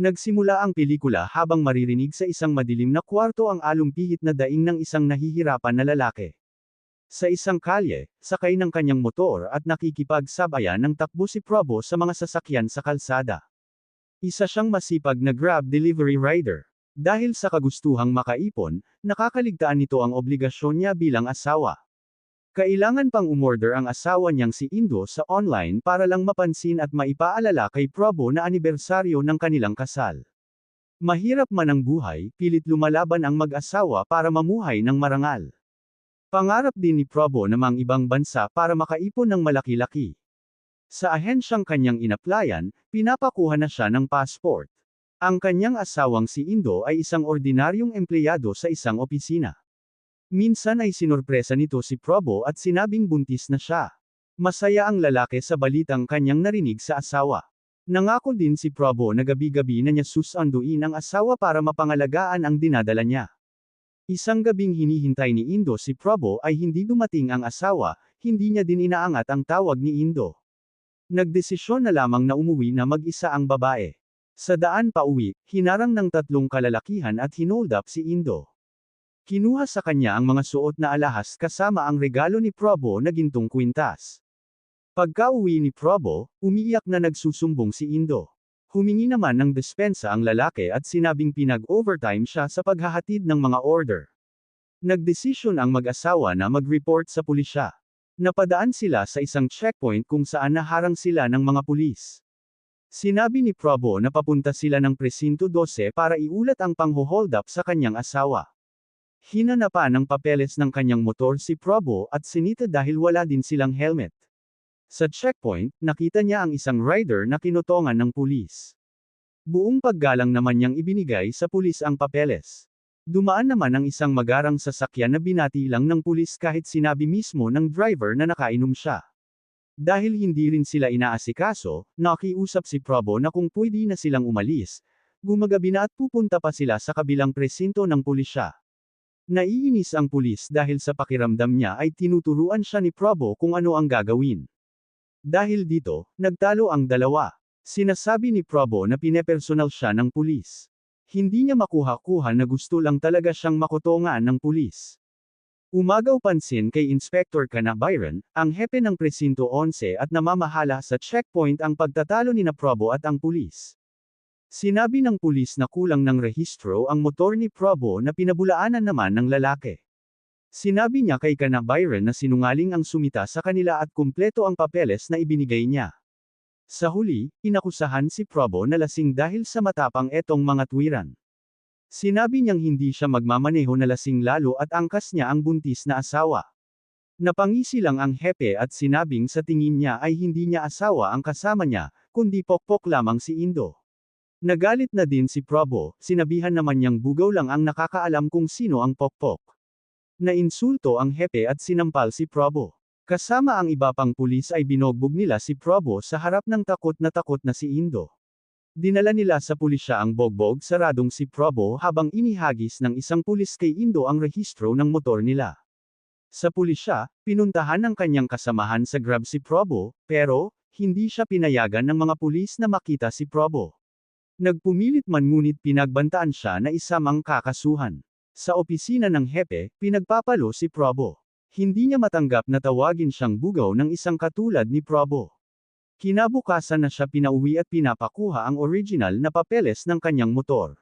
Nagsimula ang pelikula habang maririnig sa isang madilim na kwarto ang alumpihit na daing ng isang nahihirapan na lalaki. Sa isang kalye, sakay ng kanyang motor at nakikipagsabayan ng takbo si Probo sa mga sasakyan sa kalsada. Isa siyang masipag na Grab delivery rider. Dahil sa kagustuhang makaipon, nakakaligtaan nito ang obligasyon niya bilang asawa. Kailangan pang umorder ang asawa niyang si Indo sa online para lang mapansin at maipaalala kay Probo na anibersaryo ng kanilang kasal. Mahirap man ang buhay, pilit lumalaban ang mag-asawa para mamuhay ng marangal. Pangarap din ni Probo na mang ibang bansa para makaipon ng malaki-laki. Sa ahensyang kanyang inaplayan, pinapakuha na siya ng passport. Ang kanyang asawang si Indo ay isang ordinaryong empleyado sa isang opisina. Minsan ay sinurpresa nito si Probo at sinabing buntis na siya. Masaya ang lalaki sa balitang kanyang narinig sa asawa. Nangako din si Probo na gabi-gabi na niya susunduin ang asawa para mapangalagaan ang dinadala niya. Isang gabing hinihintay ni Indo si Probo ay hindi dumating ang asawa, hindi niya din inaangat ang tawag ni Indo. Nagdesisyon na lamang na umuwi na mag-isa ang babae. Sa daan pa uwi, hinarang ng tatlong kalalakihan at hinold up si Indo. Kinuha sa kanya ang mga suot na alahas kasama ang regalo ni Probo na gintong kwintas. Pagka-uwi ni Probo, umiiyak na nagsusumbong si Indo. Humingi naman ng despensa ang lalaki at sinabing pinag-overtime siya sa paghahatid ng mga order. Nagdesisyon ang mag-asawa na mag-report sa pulisya. Napadaan sila sa isang checkpoint kung saan naharang sila ng mga pulis. Sinabi ni Probo na papunta sila ng presinto 12 para iulat ang pangho-hold up sa kanyang asawa. Hinanapan ng papeles ng kanyang motor si Probo at sinita dahil wala din silang helmet. Sa checkpoint, nakita niya ang isang rider na kinutongan ng pulis. Buong paggalang naman niyang ibinigay sa pulis ang papeles. Dumaan naman ang isang magarang sasakyan na binati lang ng pulis kahit sinabi mismo ng driver na nakainom siya. Dahil hindi rin sila inaasikaso, nakiusap si Probo na kung pwede na silang umalis, gumagabi na at pupunta pa sila sa kabilang presinto ng pulisya. Naiinis ang pulis dahil sa pakiramdam niya ay tinuturuan siya ni Probo kung ano ang gagawin. Dahil dito, nagtalo ang dalawa. Sinasabi ni Probo na pinepersonal siya ng pulis. Hindi niya makuha-kuha na gusto lang talaga siyang makotongan ng pulis. Umagaw pansin kay Inspector Kana Byron, ang hepe ng Presinto 11 at namamahala sa checkpoint ang pagtatalo ni na Probo at ang pulis. Sinabi ng pulis na kulang ng rehistro ang motor ni Probo na pinabulaanan naman ng lalaki. Sinabi niya kay Kana Byron na sinungaling ang sumita sa kanila at kumpleto ang papeles na ibinigay niya. Sa huli, inakusahan si Probo na lasing dahil sa matapang etong mga tuwiran. Sinabi niyang hindi siya magmamaneho na lasing lalo at angkas niya ang buntis na asawa. Napangisi lang ang hepe at sinabing sa tingin niya ay hindi niya asawa ang kasama niya, kundi pokpok lamang si Indo. Nagalit na din si Probo, sinabihan naman niyang bugaw lang ang nakakaalam kung sino ang pokpok. Nainsulto ang hepe at sinampal si Probo. Kasama ang iba pang pulis ay binogbog nila si Probo sa harap ng takot na takot na si Indo. Dinala nila sa pulisya ang bogbog saradong si Probo habang inihagis ng isang pulis kay Indo ang rehistro ng motor nila. Sa pulisya, pinuntahan ng kanyang kasamahan sa Grab si Probo, pero, hindi siya pinayagan ng mga pulis na makita si Probo. Nagpumilit man ngunit pinagbantaan siya na isamang kakasuhan. Sa opisina ng hepe, pinagpapalo si Probo. Hindi niya matanggap na tawagin siyang bugaw ng isang katulad ni Probo. Kinabukasan na siya pinauwi at pinapakuha ang original na papeles ng kanyang motor.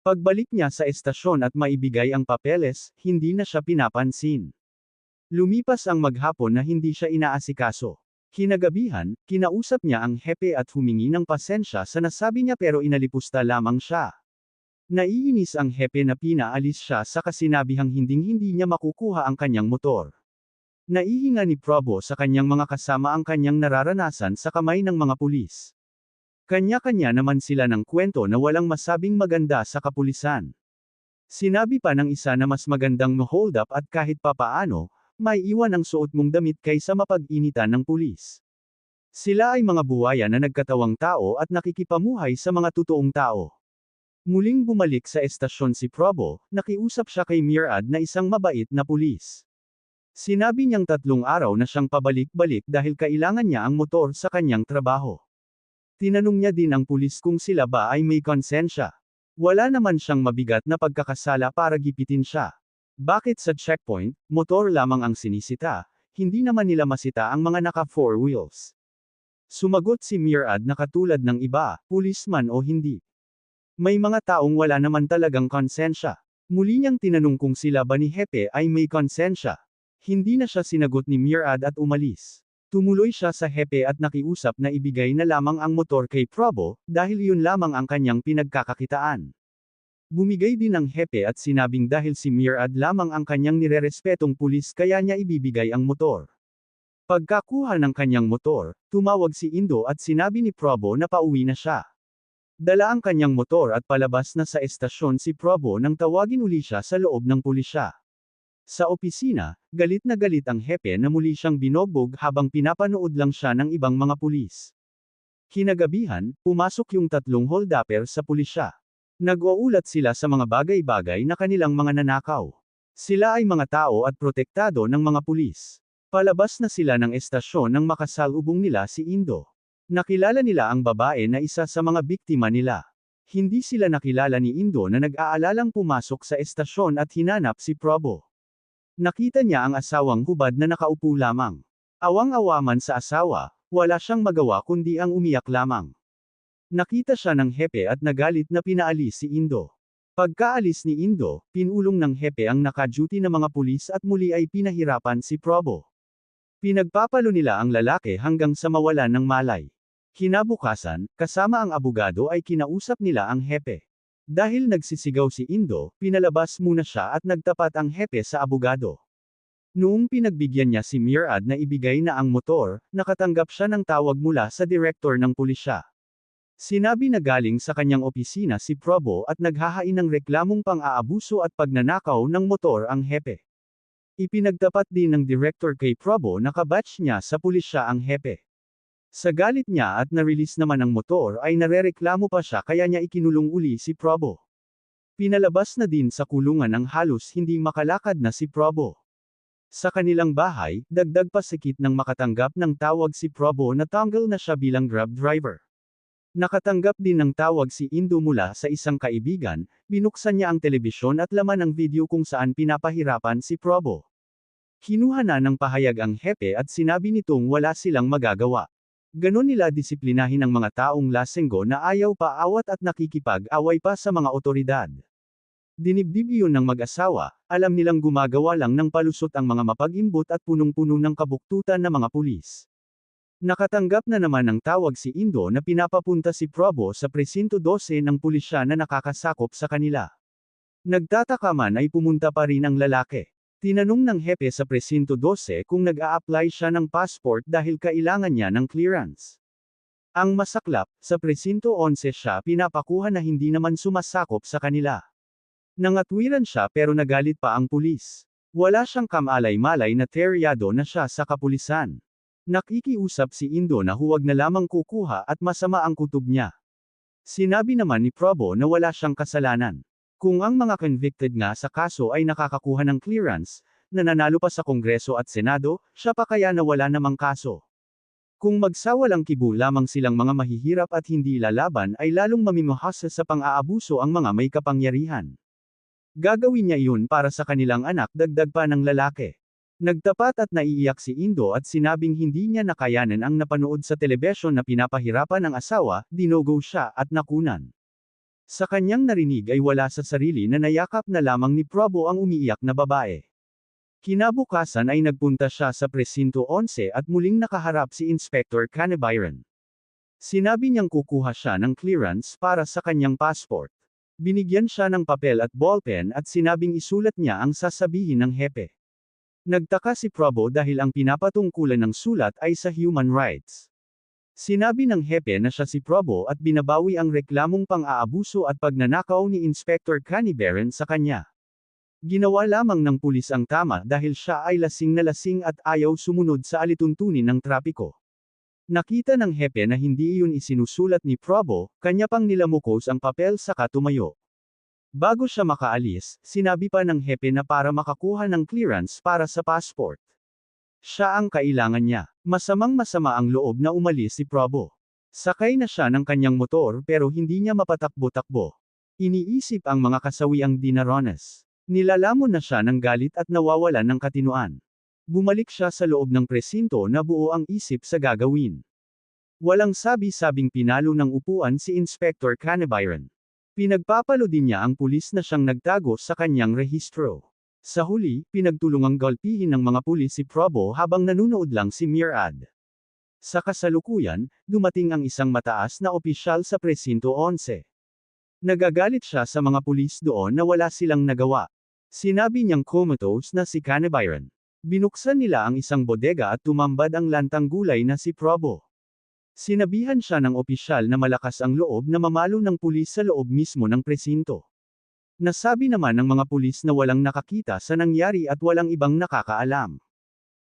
Pagbalik niya sa estasyon at maibigay ang papeles, hindi na siya pinapansin. Lumipas ang maghapon na hindi siya inaasikaso. Kinagabihan, kinausap niya ang hepe at humingi ng pasensya sa nasabi niya pero inalipusta lamang siya. Naiinis ang hepe na pinaalis siya sa kasinabihang hinding-hindi niya makukuha ang kanyang motor. Naihinga ni Probo sa kanyang mga kasama ang kanyang nararanasan sa kamay ng mga pulis. Kanya-kanya naman sila ng kwento na walang masabing maganda sa kapulisan. Sinabi pa ng isa na mas magandang hold up at kahit papaano, may iwan ang suot mong damit kaysa mapag-initan ng pulis. Sila ay mga buwaya na nagkatawang tao at nakikipamuhay sa mga totoong tao. Muling bumalik sa estasyon si Probo, nakiusap siya kay Mirad na isang mabait na pulis. Sinabi niyang tatlong araw na siyang pabalik-balik dahil kailangan niya ang motor sa kanyang trabaho. Tinanong niya din ang pulis kung sila ba ay may konsensya. Wala naman siyang mabigat na pagkakasala para gipitin siya. Bakit sa checkpoint, motor lamang ang sinisita, hindi naman nila masita ang mga naka four wheels. Sumagot si Mirad na katulad ng iba, pulisman o hindi. May mga taong wala naman talagang konsensya. Muli niyang tinanong kung sila ba ni Hepe ay may konsensya. Hindi na siya sinagot ni Mirad at umalis. Tumuloy siya sa Hepe at nakiusap na ibigay na lamang ang motor kay Probo, dahil yun lamang ang kanyang pinagkakakitaan. Bumigay din ang Hepe at sinabing dahil si Mirad lamang ang kanyang nirerespetong pulis kaya niya ibibigay ang motor. Pagkakuha ng kanyang motor, tumawag si Indo at sinabi ni Probo na pauwi na siya. Dala ang kanyang motor at palabas na sa estasyon si Probo nang tawagin uli siya sa loob ng pulisya. Sa opisina, galit na galit ang hepe na muli siyang binogbog habang pinapanood lang siya ng ibang mga pulis. Kinagabihan, pumasok yung tatlong holdapper sa pulisya. Nag-uulat sila sa mga bagay-bagay na kanilang mga nanakaw. Sila ay mga tao at protektado ng mga pulis. Palabas na sila ng estasyon nang makasalubong nila si Indo. Nakilala nila ang babae na isa sa mga biktima nila. Hindi sila nakilala ni Indo na nag-aalalang pumasok sa estasyon at hinanap si Probo. Nakita niya ang asawang hubad na nakaupo lamang. Awang-awaman sa asawa, wala siyang magawa kundi ang umiyak lamang. Nakita siya ng hepe at nagalit na pinaalis si Indo. Pagkaalis ni Indo, pinulong ng hepe ang naka-duty na mga pulis at muli ay pinahirapan si Probo. Pinagpapalo nila ang lalaki hanggang sa mawalan ng malay. Kinabukasan, kasama ang abogado ay kinausap nila ang hepe. Dahil nagsisigaw si Indo, pinalabas muna siya at nagtapat ang hepe sa abogado. Noong pinagbigyan niya si Mirad na ibigay na ang motor, nakatanggap siya ng tawag mula sa direktor ng pulisya. Sinabi na galing sa kanyang opisina si Probo at naghahain ng reklamong pang-aabuso at pagnanakaw ng motor ang hepe. Ipinagtapat din ng director kay Probo na kabatch niya sa pulisya ang hepe. Sa galit niya at na-release naman ang motor ay narereklamo pa siya kaya niya ikinulong uli si Probo. Pinalabas na din sa kulungan ang halos hindi makalakad na si Probo. Sa kanilang bahay, dagdag pa sikit nang makatanggap ng tawag si Probo na tanggal na siya bilang grab driver. Nakatanggap din ng tawag si Indo mula sa isang kaibigan, binuksan niya ang telebisyon at laman ang video kung saan pinapahirapan si Probo. Kinuha na ng pahayag ang hepe at sinabi nitong wala silang magagawa. Ganon nila disiplinahin ang mga taong lasenggo na ayaw pa awat at nakikipag-away pa sa mga otoridad. Dinibdib iyon ng mag-asawa, alam nilang gumagawa lang ng palusot ang mga mapag-imbot at punong-puno ng kabuktutan na mga pulis. Nakatanggap na naman ng tawag si Indo na pinapapunta si Probo sa presinto 12 ng pulisya na nakakasakop sa kanila. Nagtataka man ay pumunta pa rin ang lalaki. Tinanong ng hepe sa presinto 12 kung nag-a-apply siya ng passport dahil kailangan niya ng clearance. Ang masaklap, sa presinto 11 siya pinapakuha na hindi naman sumasakop sa kanila. Nangatwiran siya pero nagalit pa ang pulis. Wala siyang kamalay-malay na teryado na siya sa kapulisan. Nakikiusap si Indo na huwag na lamang kukuha at masama ang kutob niya. Sinabi naman ni Probo na wala siyang kasalanan. Kung ang mga convicted nga sa kaso ay nakakakuha ng clearance, nananalo pa sa Kongreso at Senado, siya pa kaya na wala namang kaso. Kung magsawalang kibo lamang silang mga mahihirap at hindi lalaban ay lalong mamimahasa sa pang-aabuso ang mga may kapangyarihan. Gagawin niya iyon para sa kanilang anak dagdag pa ng lalaki. Nagtapat at naiiyak si Indo at sinabing hindi niya nakayanan ang napanood sa telebisyon na pinapahirapan ng asawa, dinogo siya at nakunan. Sa kanyang narinig ay wala sa sarili na nayakap na lamang ni Probo ang umiiyak na babae. Kinabukasan ay nagpunta siya sa presinto 11 at muling nakaharap si Inspector Canabyron. Sinabi niyang kukuha siya ng clearance para sa kanyang passport. Binigyan siya ng papel at ballpen at sinabing isulat niya ang sasabihin ng hepe. Nagtaka si Probo dahil ang pinapatungkulan ng sulat ay sa human rights. Sinabi ng hepe na siya si Probo at binabawi ang reklamong pang-aabuso at pagnanakaw ni Inspector Canibaran sa kanya. Ginawa lamang ng pulis ang tama dahil siya ay lasing na lasing at ayaw sumunod sa alituntunin ng trapiko. Nakita ng hepe na hindi iyon isinusulat ni Probo, kanya pang nilamukos ang papel sa katumayo. Bago siya makaalis, sinabi pa ng hepe na para makakuha ng clearance para sa passport. Siya ang kailangan niya. Masamang masama ang loob na umalis si Probo. Sakay na siya ng kanyang motor pero hindi niya mapatakbo-takbo. Iniisip ang mga kasawiang dinarones. Nilalamon na siya ng galit at nawawalan ng katinuan. Bumalik siya sa loob ng presinto na buo ang isip sa gagawin. Walang sabi-sabing pinalo ng upuan si Inspector Canabyron. Pinagpapalo din niya ang pulis na siyang nagtago sa kanyang rehistro. Sa huli, pinagtulungang galpihin ng mga pulis si Probo habang nanunood lang si Mirad. Sa kasalukuyan, dumating ang isang mataas na opisyal sa Presinto 11. Nagagalit siya sa mga pulis doon na wala silang nagawa. Sinabi niyang comatose na si Canabyron. Binuksan nila ang isang bodega at tumambad ang lantang gulay na si Probo. Sinabihan siya ng opisyal na malakas ang loob na mamalo ng pulis sa loob mismo ng presinto. Nasabi naman ng mga pulis na walang nakakita sa nangyari at walang ibang nakakaalam.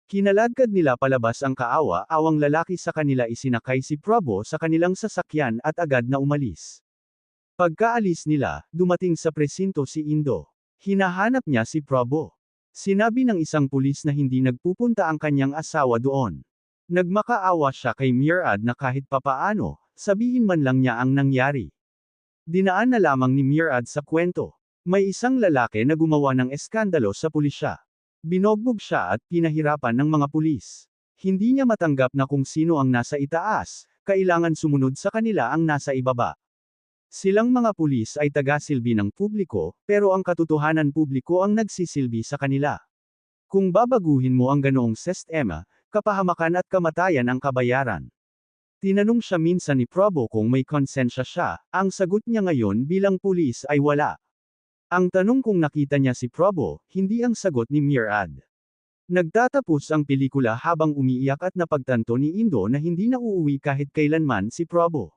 Kinaladkad nila palabas ang kaawa-awang lalaki sa kanila isinakay si Probo sa kanilang sasakyan at agad na umalis. Pagkaalis nila, dumating sa presinto si Indo. Hinahanap niya si Probo. Sinabi ng isang pulis na hindi nagpupunta ang kanyang asawa doon. Nagmakaawa siya kay Mirad na kahit papaano, sabihin man lang niya ang nangyari. Dinaan na lamang ni Mirad sa kwento. May isang lalaki na gumawa ng eskandalo sa pulisya. Binogbog siya at pinahirapan ng mga pulis. Hindi niya matanggap na kung sino ang nasa itaas, kailangan sumunod sa kanila ang nasa ibaba. Silang mga pulis ay taga-silbi ng publiko, pero ang katotohanan publiko ang nagsisilbi sa kanila. Kung babaguhin mo ang ganoong sistema, kapahamakan at kamatayan ang kabayaran. Tinanong siya minsan ni Probo kung may konsensya siya, ang sagot niya ngayon bilang pulis ay wala. Ang tanong kung nakita niya si Probo, hindi ang sagot ni Mirad. Nagtatapos ang pelikula habang umiiyak at napagtanto ni Indo na hindi na uuwi kahit kailanman si Probo.